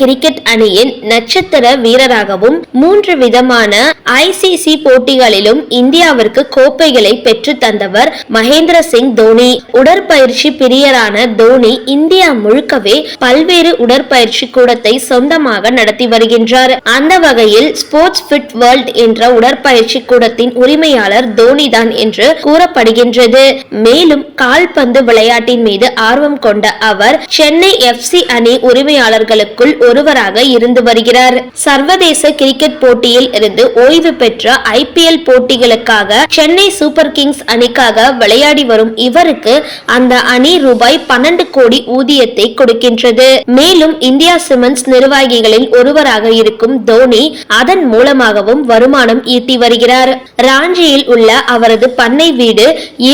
Cricket அணியின் நட்சத்திர வீரராகவும் மூன்று விதமான ஐசிசி போட்டிகளிலும் இந்தியாவிற்கு கோப்பைகளை பெற்று தந்தவர் மகேந்திர சிங் தோனி. உடற்பயிற்சி பிரியரான தோனி இந்தியா முழுக்கவே பல்வேறு உடற்பயிற்சி கூடத்தை சொந்தமாக நடத்தி வருகின்றார். அந்த வகையில் ஸ்போர்ட்ஸ் ஃபிட் வேர்ல்ட் என்ற உடற்பயிற்சி கூடத்தின் உரிமையாளர் தோனி தான் என்று கூறப்படுகின்றது. மேலும் கால்பந்து விளையாட்டின் மீது ஆர்வம் கொண்ட அவர் சென்னை எஃப்சி அணி உரிமையாளர்களுக்குள் ஒருவராக இருந்து வருகிறார். சர்வதேச கிரிக்கெட் போட்டியில் இருந்து ஓய்வு பெற்ற ஐபிஎல் போட்டிகளுக்காக சென்னை சூப்பர் கிங்ஸ் அணிக்காக விளையாடி வரும் இவருக்கு அந்த அணி ரூபாய் பன்னெண்டு கோடி ஊதியத்தை கொடுக்கின்றது. மேலும் இந்தியா சிமெண்ட்ஸ் நிர்வாகிகளில் ஒருவராக இருக்கும் தோனி அதன் மூலமாகவும் வருமானம் ஈட்டி வருகிறார். ராஞ்சியில் உள்ள அவரது பண்ணை வீடு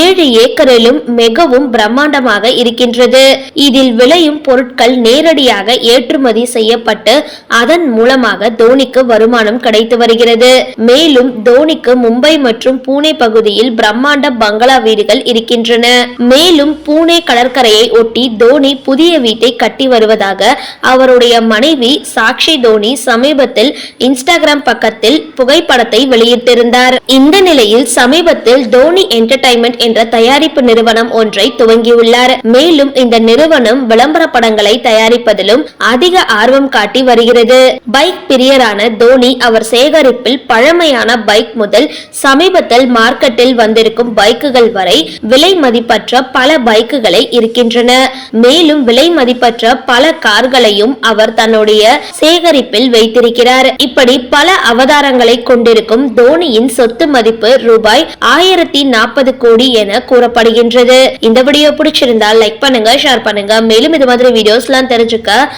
ஏழு ஏக்கரிலும் மிகவும் பிரம்மாண்டமாக இருக்கின்றது. இதில் விளையும் பொருட்கள் நேரடியாக ஏற்றுமதி செய்யப்பட்டு அதன் மூலமாக தோனிக்கு வருமானம் கிடைத்து வருகிறது. மேலும் தோனிக்கு மும்பை மற்றும் பூனே பகுதியில் பிரம்மாண்ட பங்களா வீடுகள் இருக்கின்றன. மேலும் பூனே கடற்கரையை ஒட்டி தோனி புதிய வீட்டை கட்டி வருவதாக அவருடைய மனைவி சாக்ஷி தோனி சமீபத்தில் இன்ஸ்டாகிராம் பக்கத்தில் புகைப்படத்தை வெளியிட்டிருந்தார். இந்த நிலையில் சமீபத்தில் தோனி என்டர்டைன்மெண்ட் என்ற தயாரிப்பு நிறுவனம் ஒன்றை துவங்கியுள்ளார். மேலும் இந்த நிறுவனம் விளம்பர படங்களை தயாரிப்பதிலும் அதிக ஆர்வம் காட்டி வருகிறது. பைக் பிரியரான தோனி அவர் சேகரிப்பில் பழமையான பைக் முதல் சமீபத்தில் மார்க்கெட்டில் வந்திருக்கும் பைக்குகள் வரை விலை மதிப்பற்ற பல பைக்குகளை இருக்கின்றன. மேலும் விலை மதிப்பற்ற பல கார்களையும் அவர் தன்னுடைய சேகரிப்பில் வைத்திருக்கிறார். இப்படி பல அவதாரங்களை கொண்டிருக்கும் தோனியின் சொத்து மதிப்பு ரூபாய் ஆயிரத்தி நாற்பது கோடி என கூறப்படுகின்றது. இந்த வீடியோ பிடிச்சிருந்தால் லைக் பண்ணுங்க ஷேர் பண்ணுங்க. மேலும் இது மாதிரி வீடியோஸ்லாம் தெரிஞ்சுக்க